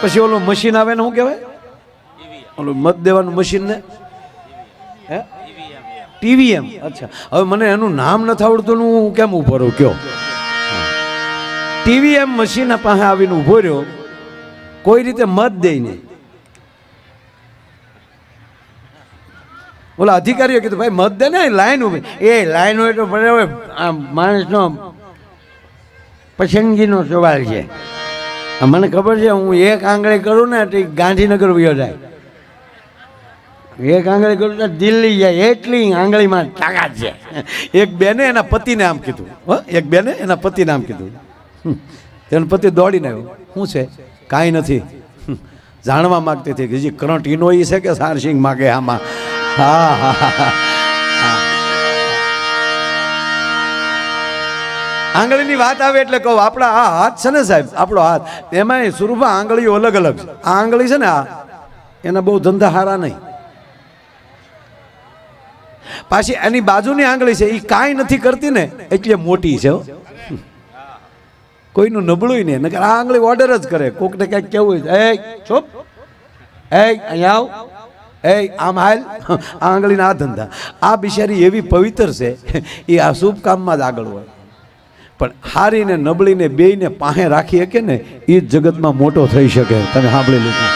પછી ઓલું મશીન આવે ને શું કહેવાય? ઓલું મત દેવાનું મશીન ને? હે? ટીવીએમ. અચ્છા. હવે મને એનું નામ નથી આવડતું હું કેમ ઊભો રહું? કયો? ટીવીએમ મશીન પાસે આવીને ઊભો રહ્યો. કોઈ રીતે મત દે નહીં. ઓલા અધિકારીઓ કીધું, ભાઈ, મત દે ને લાઈન ઊભી એ લાઈન હોય તો ભલે હવે આ માણસનો પસંદગીનો સવાલ છે. મને ખબર છે, હું એક આંગળી કરું ને તો ગાંધીનગર વયો જાય. એક આંગળી કરું તો દિલ્હી જાય, એટલી આંગળીમાં તાકાત છે. એક બેને એના પતિને આમ કીધું. હો, એક બેને એના પતિને આમ કીધું. તેનો પતિ દોડીને આવ્યો. શું છે? કાંઈ નથી. જાણવા માગતી હતી કે જે કરંટ એ છે કે સારસિંગ માગે આમાં? હા હા હા હા. આંગળીની વાત આવે એટલે કહું, આપણા આ હાથ છે ને સાહેબ, આપણો હાથ. એમાંય સ્વરૂપમાં આંગળીઓ અલગ અલગ છે. આ આંગળી છે ને આ, એના બહુ ધંધા હારા નહીં. પાછી એની બાજુની આંગળી છે એ કાંઈ નથી કરતી ને, એટલે મોટી છે કોઈનું નબળું નહીં. નકર આ આંગળી ઓર્ડર જ કરે. કોકને કંઈક કેવું એ ચોપ એ અહીંયા આવ. એ આમ હાલ. આ આંગળીના આ ધંધા. આ બિચારી એવી પવિત્ર છે, એ આ શુભ કામમાં જ આગળ હોય. પણ હારીને, નબળીને, બેયને પાસે રાખી શકે ને એ જગતમાં મોટો થઈ શકે. તમે સાંભળી લીધું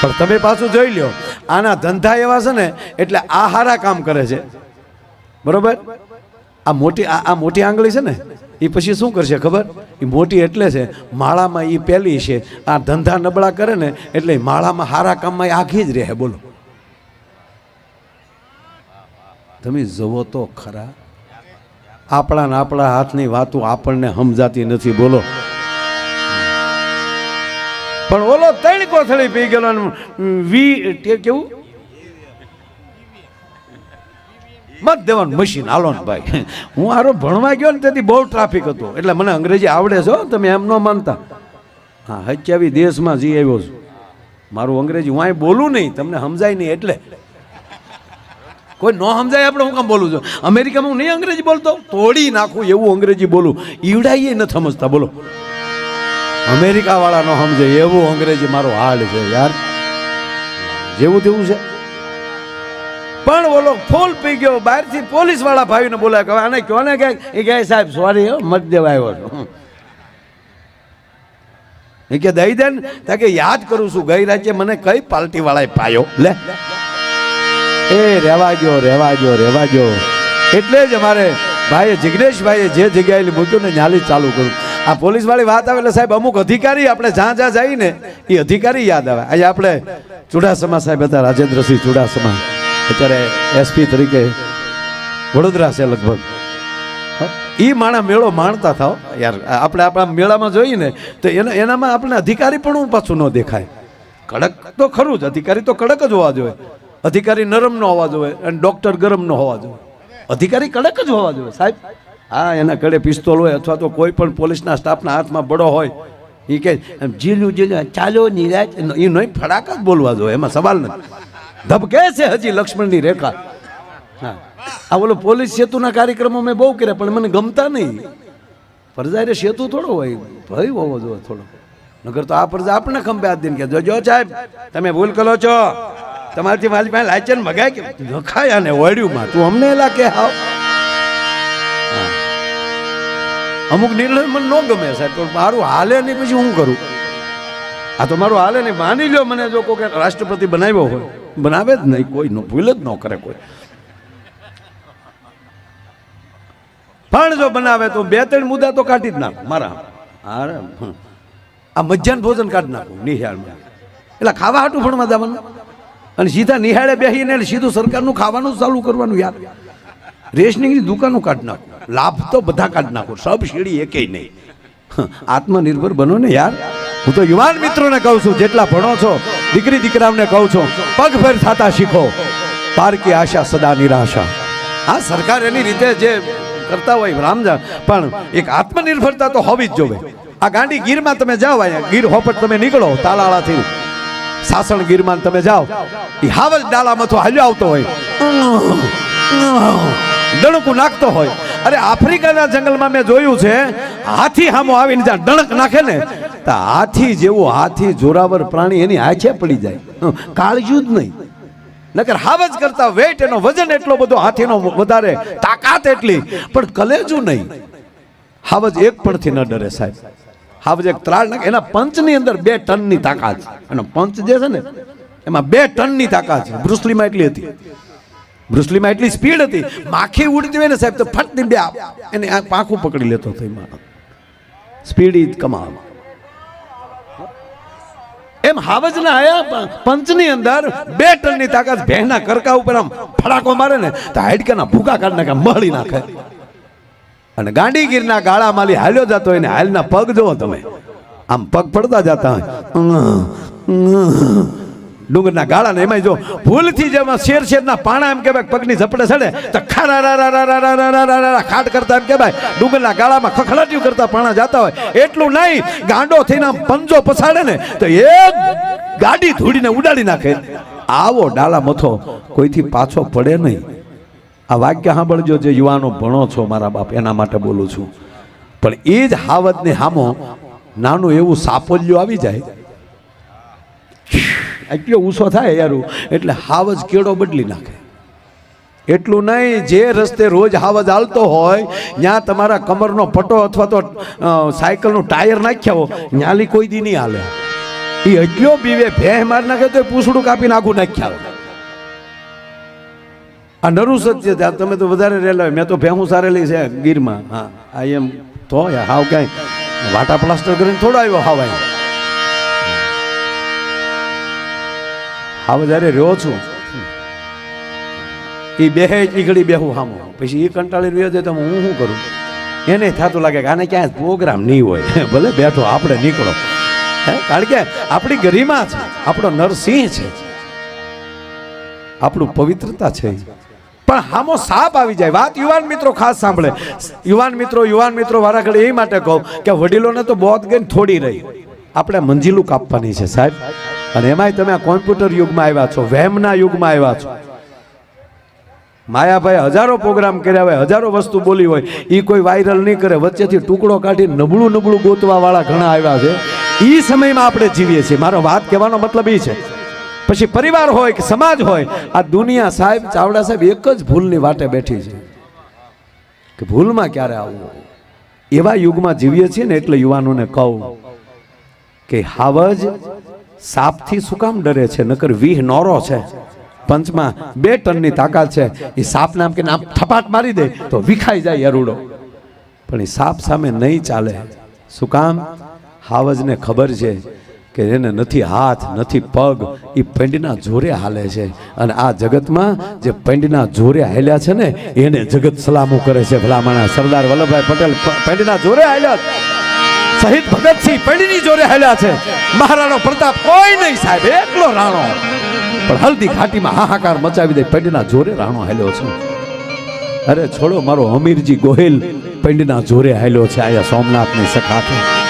પણ તમે પાછું જોઈ લ્યો. આના ધંધા એવા છે ને, એટલે આ હારા કામ કરે છે. બરોબર? આ મોટી આ મોટી આંગળી છે ને એ પછી શું કરશે ખબર? એ મોટી એટલે છે, માળામાં એ પહેલી છે. આ ધંધા નબળા કરે ને, એટલે માળામાં હારા કામમાં આખી જ રહે. બોલો. તમે જુઓ તો ખરા. આપણા ને આપણા હાથની વાતો આપણને સમજાતી નથી, બોલો. પણ ઓલો ત્રણ કોથળી પી ગયેલો વી કેવું? મત દેવાનું મશીન હાલો ને ભાઈ. હું આરો ભણવા ગયો ને તેથી બહુ ટ્રાફિક હતો. એટલે મને અંગ્રેજી આવડે છે તમે એમ ન માનતા. હા, હચ્યાવી દેશમાં જી આવ્યો છું. મારું અંગ્રેજી હું અહીં બોલું નહીં, તમને સમજાય નહીં એટલે. કોઈ ન સમજાય આપણે હું કામ બોલું છું? અમેરિકામાં હું નહીં અંગ્રેજી બોલતો? તોડી નાખું, એવું અંગ્રેજી બોલું. ઈવડાઈએ નથી સમજતા, બોલો. અમેરિકા વાળા ન સમજે, એવું અંગ્રેજી મારો હાલ છે, યાર. જેવું તેવું છે. પણ બોલો, ફૂલ પી ગયો, બહારથી પોલીસવાળા ભાઈને બોલાય કે આને કહો ને કે? એ કહે, સાહેબ સોરી મત દેવા આવ્યો છું. એ કે દઈ દે ને. કે, યાદ કરું છું, ગઈ રાજ્ય મને કઈ પાર્ટી વાળા પાયો? લે. એ રહેવા ગયો રહેવા ગયો રહેવા ગયો એટલે જ અમારે ભાઈએ જિગ્નેશભાઈએ જે જગ્યાએ મૂક્યું ને ન્યાલી ચાલુ કરું આ પોલીસવાળી વાત આવે એટલે સાહેબ અમુક અધિકારી આપણે જ્યાં જ્યાં જઈએ ને એ અધિકારી યાદ આવે. આજે આપણે ચુડાસમા સાહેબ હતા, રાજેન્દ્રસિંહ ચુડાસમા. અત્યારે એસપી તરીકે વડોદરા છે લગભગ. એ માણા મેળો માણતા થાવ યાર, આપણે આપણા મેળામાં જોઈએ ને તો એના, એનામાં આપણે અધિકારી પણ પાછું ન દેખાય. કડક તો ખરું જ, અધિકારી તો કડક જ હોવા જોઈએ. અધિકારી નરમ ન હોવા જોઈએ અને ડૉક્ટર ગરમ ન હોવા જોઈએ. અધિકારી કડક જ હોવા જોઈએ, સાહેબ. હા, એના કડે પિસ્તોલ હોય અથવા તો કોઈ પણ પોલીસના સ્ટાફના હાથમાં બડો હોય એ કે જીલું જીલું, ચાલો, નિરાજ. એ નહીં, ફડાક જ બોલવા જોઈએ, એમાં સવાલ નથી. ધબકે છે હજી લક્ષ્મણની રેખા. હા. આ બોલો પોલીસ સેતુના કાર્યક્રમો મેં બહુ કર્યા, પણ મને ગમતા નહીં. ફરજાઈ સેતુ થોડો હોય, ભય હોવો જોઈએ થોડો. નગર તો આ ફરજા આપણે ખંભે હાથ દઈને કે જોજો સાહેબ, તમે ભૂલ કરો છો. તમારાથી મારી પાસે લાયચન મગાય કે નખાય અને વળ્યુંમાં તું અમને એલા કે હાવ અમુક નિર્ણય મને ન ગમે સાહેબ, પણ મારું હાલે નહીં પછી હું કરું? આ તો મારું હાલે નહીં, માની લ્યો મને જો કોઈ રાષ્ટ્રપતિ બનાવ્યો હોય. બનાવે જ નહીં કોઈ, નો ભૂલ જ ન કરે કોઈ. પણ જો બનાવે તો બે, ત્રણ મુદ્દા તો કાઢી જ નાખ મારા અરે. આ મધ્યાહન ભોજન કાઢી નાખું, નિહાળમાં. એટલે ખાવા હાટું ભણવા જવાનું. અને સીધા નિહાળે બેસીને સીધું સરકારનું ખાવાનું ચાલુ કરવાનું યાર. રેશનિંગની દુકાનો કાઢી નાખો. લાભ તો બધા કાઢી નાખું. સબસિડી એકેય નહીં. આત્મનિર્ભર બનો ને યાર. હું તો યુવાન મિત્રોને કહું છું, જેટલા ભણો છો, દીકરી દીકરાઓને કહું છું, પગભેર થતા શીખો. પારકી આશા સદા નિરાશા. હા, સરકાર એની રીતે જે કરતા હોય રામજા પણ એક આત્મનિર્ભરતા તો હોવી જ જોવે. આ ગાંડી ગીરમાં તમે જાઓ અહીંયા ગીર હોપટ તમે નીકળો, તાલાળાથી. સાસણ ગીરમાં તમે જાઓ. એ હાવજ ડાલા તો હાલ્યો આવતો હોય. ડણકું નાખતો હોય. અરે આફ્રિકાના જંગલમાં મેં જોયું છે, હાથી હામો આવીને જ્યાં ડણક નાખે ને, તો હાથી જેવું હાથી જોરાવર પ્રાણી એની આંખે પડી જાય. કાળજું જ નહીં. નકર હાવજ કરતા વેટ, એનો વજન એટલો બધો હાથીનો વધારે, તાકાત એટલી. પણ કલેજું નહીં. હાવજ એક પણથી ન ડરે સાહેબ. હાવજ એક ત્રાળ નાખે. એના પંચની અંદર બે ટનની તાકાત છે. અને પંચ જે છે ને, એમાં બે ટનની તાકાત છે. બ્રુસલીમાં એટલી હતી. બ્રુસલીમાં એટલી સ્પીડ હતી. માખી ઉડતી હોય ને સાહેબ, તો ફટની બે એને આ પાંખું પકડી લેતો હતો એમાં. સ્પીડ ઇઝ કમાલ એમ હાવજના આયા. પંચની અંદર બે ટનની તાકાત. ભેંના કરકા ઉપર આમ ફડાકો મારે ને, તો હાડકાના ભૂકા કાઢ નાખે મળી નાખે. અને ગાંડીગીરના ગાળા માલી હાલ્યો જતો હોય ને હાલના પગ જોવો તમે. આમ પગ પડતા જતા હોય. ડુંગરના ગાળાને એમાં જો ભૂલથી જેમાં શેર શેરના પાણા એમ કહેવાય પગની ઝપડે ચડે તો ખારા ખાટ કરતા એમ કહેવાય. ડુંગરના ગાળામાં ખખડાટ્યું કરતા પાણા જતા હોય. એટલું નહીં ગાંડો થઈને આમ પંજો પછાડે ને, તો એક ગાડી ધૂળીને ઉડાડી નાખે. આવો ડાલા મથો કોઈથી પાછો પડે નહીં. આ વાક્ય સાંભળજો જે યુવાનો ભણો છો મારા બાપ, એના માટે બોલું છું. પણ એ જ હાવજને હામો નાનું એવું સાપોલ્યું આવી જાય. એટલો ઊંસો થાય યારું, એટલે હાવજ કેળો બદલી નાખે. એટલું નહીં, જે રસ્તે રોજ હાવજ હાલતો હોય ત્યાં તમારા કમરનો પટો અથવા તો સાયકલનું ટાયર નાખ્યા હો ન્યાલી કોઈ દી નહીં હાલે. એ એટલો બીવે ભેહ માર નાખે તો પૂછડું કાપીને નાખું નાખ્યા હોય. આ નરું સત્ય છે. તમે તો વધારે રહેલા હોય. મેં તો ભેહું સારેલી છે ગીરમાં. હા. આ એમ તો હાવ ક્યાંય વાટા પ્લાસ્ટર કરીને થોડો આવ્યો હાવ આવ્યો હાવ જ્યારે રહ્યો છું. એ બેહે ઘડી બેહું હામો. પછી એ કંટાળી રહ્યો છે તો હું શું કરું? એને થતું લાગે કે આને ક્યાંય પ્રોગ્રામ નહીં હોય. ભલે બેઠો આપણે નીકળો. હે? કારણ કે આપણી ગરિમા છે. આપણો નરસિંહ છે. આપણું પવિત્રતા છે. પણ હામો સાપ આવી જાય. વાત યુવાન મિત્રો ખાસ સાંભળે. યુવાન મિત્રો યુવાન મિત્રો વારા ઘડે એ માટે કહું કે વડીલોને તો બોધ ગઈ થોડી રહી. આપણે મંજિલું કાપવાની છે, સાહેબ. અને એમાંય તમે કોમ્પ્યુટર યુગમાં આવ્યા છો વહેમના યુગમાં આવ્યા છો. માયાભાઈ હજારો પ્રોગ્રામ કર્યા હોય, હજારો વસ્તુ બોલી હોય. એ કોઈ વાયરલ નહીં કરે. વચ્ચેથી ટુકડો કાઢી નબળું નબળું ગોતવા વાળા ઘણા આવ્યા છે. એ સમયમાં આપણે જીવીએ છીએ. મારો વાત કહેવાનો મતલબ એ છે. પછી પરિવાર હોય કે સમાજ હોય, આ દુનિયા સાહેબ, ચાવડા સાહેબ એક જ ભૂલની વાટે બેઠી છે કે ભૂલમાં ક્યારે આવવું એવા યુગમાં જીવીએ છીએ ને એટલે યુવાનોને કહું કે હાવજ સાપથી શું કામ ડરે છે? નકર વીહ નોરો છે. પંચમાં બે ટનની તાકાત છે. એ સાપ નામ કે નામ થપાટ મારી દે તો વિખાઈ જાય અરૂડો. પણ એ સાપ સામે નહીં ચાલે. શું કામ? હાવજને ખબર છે કે એને નથી હાથ, નથી પગ એ પંડના જોરે હાલે છે. અને આ જગતમાં જે પંડના જોરે હાલ્યા છે ને, એને જગત સલામું કરે છે ભલામણા. સરદાર વલ્લભભાઈ પટેલ પંડના જોરે હાલ્યા શહીદ ભગતસિંહ પંડની જોરે હાલ્યા છે. મહારાણો પ્રતાપ કોઈ નહીં સાહેબ, એકલો રાણો. પણ હલ્દી ઘાટીમાં હાહાકાર મચાવી દે, પંડના જોરે રાણો હાલ્યો છે. અરે છોડો મારો અમીરજી ગોહિલ, પંડના જોરે હાલ્યો છે આયા સોમનાથની સખાતે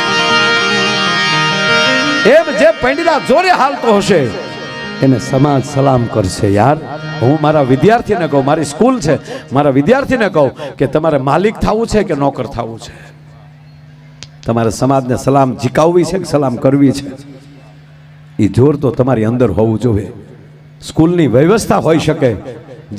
એમ જે પેઢીના જોરે હાલતો હશે. એને સમાજ સલામ કરશે યાર. હું મારા વિદ્યાર્થીને કહું, મારી સ્કૂલ છે, મારા વિદ્યાર્થીને કહું કે તમારે માલિક થવું છે કે નોકર થવું છે? તમારે સમાજને સલામ જીકાવવી છે કે સલામ કરવી છે? એ જોર તો તમારી અંદર હોવું જોઈએ. સ્કૂલની વ્યવસ્થા હોઈ શકે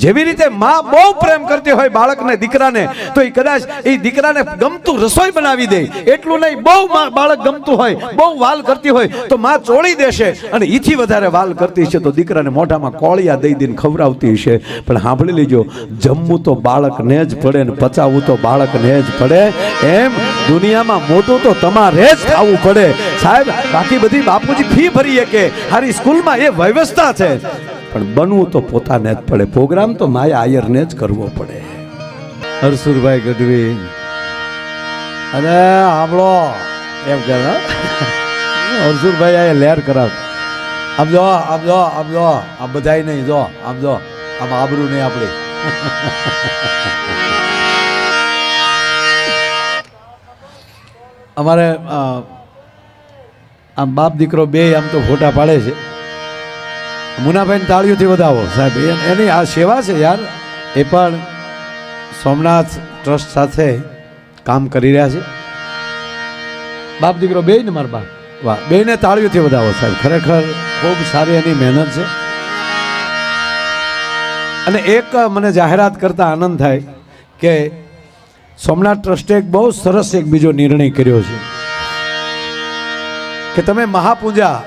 જેવી રીતે માં બહુ પ્રેમ કરતી હોય બાળકને, દીકરાને, તો એ કદાચ એ દીકરાને ગમતું રસોઈ બનાવી દે. એટલું નહીં, બહુ બાળક ગમતું હોય, બહુ વાલ કરતી હોય, તો માં ચોળી દેશે અને એથી વધારે વાલ કરતી છે તો દીકરાને મોઢામાં કોળિયા દઈ દઈને ખવડાવતી હશે. પણ સાંભળી લેજો જમવું તો બાળકને જ પડે ને પચાવવું તો બાળકને જ પડે. એમ દુનિયામાં મોટું તો તમારે જ થવું પડે. સાહેબ, બાકી બધી બાપુજી ફી ભરીએ કે? હારી સ્કૂલમાં એ વ્યવસ્થા છે. પણ બનવું તો પોતાને જ પડે. પ્રોગ્રામ તો માયા આયરને જ કરવો પડે. હરસુરભાઈ ગઢવી. અને આમળો એમ કે? હરસુરભાઈ આ લહેર કરાવ. આમ જો આમ જો આમ જો આમ બધાય નહીં, જો, આમ જો, આમ આબરું નહીં આપણી. અમારે આમ બાપ દીકરો બે આમ તો ફોટા પાડે છે. મુનાભાઈને તાળીઓથી વધાવો. સાહેબ એની આ સેવા છે યાર. એ પણ સોમનાથ ટ્રસ્ટ સાથે કામ કરી રહ્યા છે. બાપ દીકરો બે ને મારા બાપ? વાહ બેને તાળીઓથી વધાવો સાહેબ. ખરેખર ખૂબ સારી એની મહેનત છે. અને એક મને જાહેરાત કરતા આનંદ થાય કે સોમનાથ ટ્રસ્ટે એક બહુ સરસ એક બીજો નિર્ણય કર્યો છે. કે તમે મહાપૂજા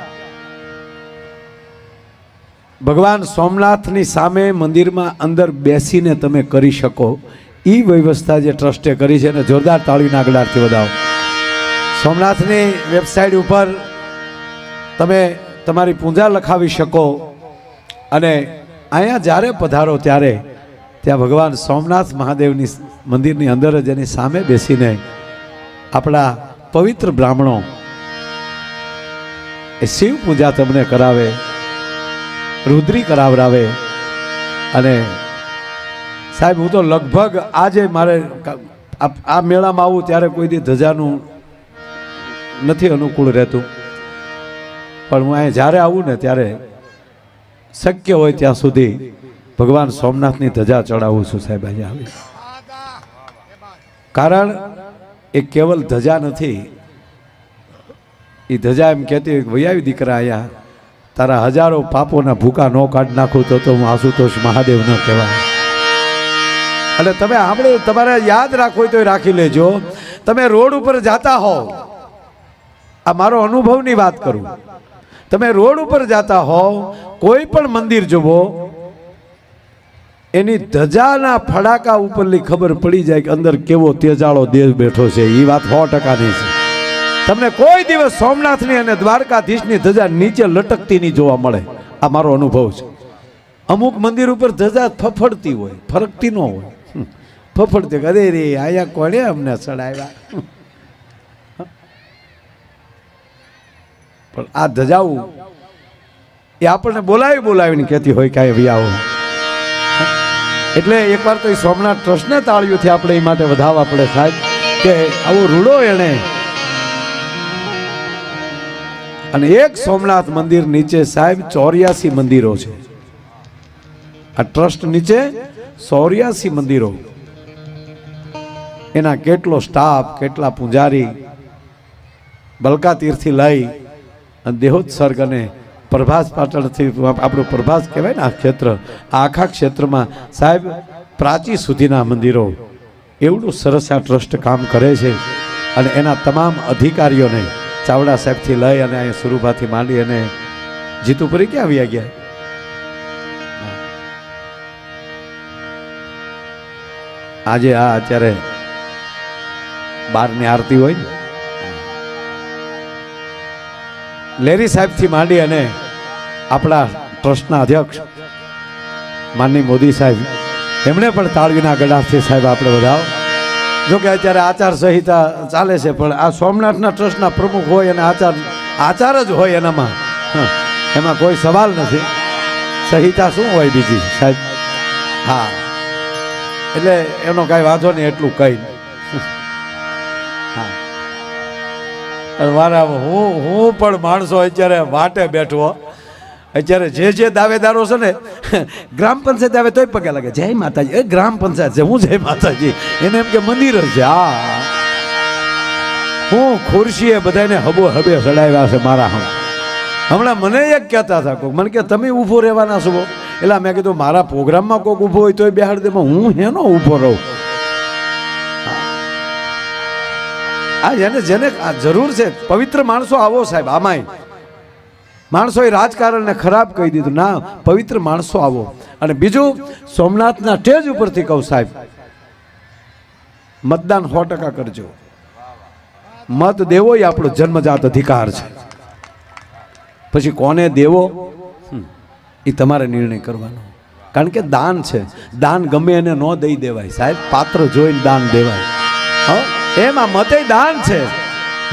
ભગવાન સોમનાથની સામે મંદિરમાં અંદર બેસીને તમે કરી શકો. એ વ્યવસ્થા જે ટ્રસ્ટે કરી છે અને જોરદાર તાળીના આગળથી વધાવો. સોમનાથની વેબસાઇટ ઉપર તમે તમારી પૂજા લખાવી શકો. અને અહીંયા જ્યારે પધારો ત્યારે ત્યાં ભગવાન સોમનાથ મહાદેવની મંદિરની અંદર જ એની સામે બેસીને આપણા પવિત્ર બ્રાહ્મણો એ શિવ પૂજા તમને કરાવે. રુદ્રી કરાવરાવે અને સાહેબ, હું તો લગભગ આજે મારે આ મેળામાં આવું ત્યારે કોઈ દી ધજાનું નથી અનુકૂળ રહેતું. પણ હું અહીંયા જ્યારે આવું ને ત્યારે શક્ય હોય ત્યાં સુધી ભગવાન સોમનાથની ધજા ચડાવું છું સાહેબ, અહીંયા આવી કારણ એ કેવલ ધજા નથી. એ ધજા એમ કહેતી હોય કે દીકરા અહીંયા તારા હજારો પાપોના ભૂકા નો કાઢ નાખું તો તો હું આશુતોષ મહાદેવ ન કહેવાય. એટલે તમે આપણે તમારે યાદ હોય તો રાખી લેજો. તમે રોડ ઉપર જાતા હો આ મારો અનુભવની વાત કરું. તમે રોડ ઉપર જાતા હો કોઈ પણ મંદિર જુઓ, એની ધજાના ફડાકા ઉપરની ખબર પડી જાય કે અંદર કેવો તેજાળો દેશ બેઠો છે. એ વાત સો ટકાની છે. તમને કોઈ દિવસ સોમનાથની અને દ્વારકાધીશની ધજા નીચે લટકતી નહીં જોવા મળે. આ મારો અનુભવ છે. અમુક મંદિર ઉપર ધજા ફફડતી હોય, ફરકતી ન હોય. ફફડતી અરે રે, આયા કોણે અમને ચડાવ્યા પણ આ ધજાઓ એ આપણને બોલાવી બોલાવીને કહેતી હોય કાંઈ ભાઈ આવો. એટલે એકવાર તો એ સોમનાથ ટ્રસ્ટને તાળીઓથી આપણે એ માટે વધાવવા પડે સાહેબ કે આવો રૂડો એણે અને એક સોમનાથ મંદિર નીચે સાહેબ ચોર્યાસી મંદિરો છે. આ ટ્રસ્ટ નીચે ચોર્યાસી મંદિરો. એના કેટલો સ્ટાફ, કેટલા પૂજારી બલકા તીર્થથી લઈ અને દેહોત્સર્ગ અને પ્રભાસ પાટણથી આપણું પ્રભાસ કહેવાય ને આ ક્ષેત્ર આખા ક્ષેત્રમાં સાહેબ પ્રાચી સુધીના મંદિરો. એવડું સરસ આ ટ્રસ્ટ કામ કરે છે અને એના તમામ અધિકારીઓને ચાવડા સાહેબથી લઈ અને અહીંયા સુરુભાથી માંડી અને જીતુપુરી ક્યાં આવ્યા ગયા? આજે આ અત્યારે બારની આરતી હોય ને? લેરી સાહેબથી માંડી અને આપણા ટ્રસ્ટના અધ્યક્ષ માનની મોદી સાહેબ, એમણે પણ તાળવીના ગળાથી સાહેબ, આપણે વધાવો. જો કે અત્યારે આચાર સંહિતા ચાલે છે, પણ આ સોમનાથના ટ્રસ્ટના પ્રમુખ હોય અને આચાર આચાર જ હોય એનામાં. એમાં કોઈ સવાલ નથી. સંહિતા શું હોય બીજી, સાહેબ? હા. એટલે એનો કાંઈ વાંધો નહીં, એટલું કહી હા. મારા હું હું પણ માણસો અત્યારે વાટે બેઠો. અત્યારે જે જે દાવેદારો છે ને, ગ્રામ પંચાયત આવે તોય પગે લાગે. જય માતાજી. એ ગ્રામ પંચાયત છે. હું જય માતાજી. એને એમ કે મંદિર છે. હા. હું ખુરશીએ બધાને હબો હબે ચડાવ્યા છે મારા હમ. હમણાં મને એક કહેતા હતા કોક. મને કે, તમે ઊભો રહેવાના છો. એટલે મેં કીધું, મારા પ્રોગ્રામમાં કોક ઊભો હોય તોય બેહાડ દે. હું હેનો ઊભો રહું. આ જેને જેને જરૂર છે, પવિત્ર માણસો આવો સાહેબ, આમાંય. માણસોએ રાજકારણને ખરાબ કહી દીધું. ના, પવિત્ર માણસો આવો. અને બીજું, સોમનાથના ટેજ ઉપરથી કહું સાહેબ, મતદાન સો ટકા કરજો. મત દેવો એ આપણો જન્મજાત અધિકાર છે. પછી કોને દેવો? એ તમારે નિર્ણય કરવાનો. કારણ કે દાન છે. દાન ગમે એને ન દઈ દેવાય. સાહેબ, પાત્ર જોઈને દાન દેવાય? એમાં મતે દાન છે.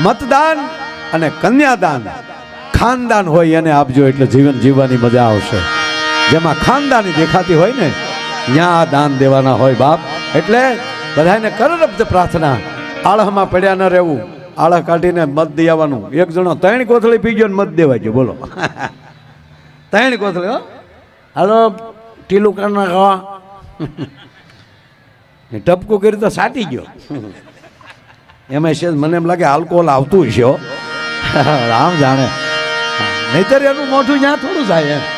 મતદાન અને કન્યાદાન. ખાનદાન હોય એને આપજો એટલે જીવન જીવવાની મજા આવશે. જેમાં ખાનદાની દેખાતી હોય ને ત્યાં દાન દેવાના હોય બાપ. એટલે બધાને કરરબ્ધ પ્રાર્થના. આળહમાં પડ્યા ન રહેવું. આળહ કાઢીને મત દઈ આવવાનું. એક જણો ત્રણ કોથળી પી ગયો મત દેવા ગયો. બોલો. ત્રણ કોથળી, હો. હાલો, ટીલું કરના ખાવા ટપકું કર્યું તો સાટી ગયો. એમાં છે મને એમ લાગે આલ્કોહોલ આવતું છે. રામ જાણે. નહીતર એનું મોઢું ત્યાં થોડું જાય એમ.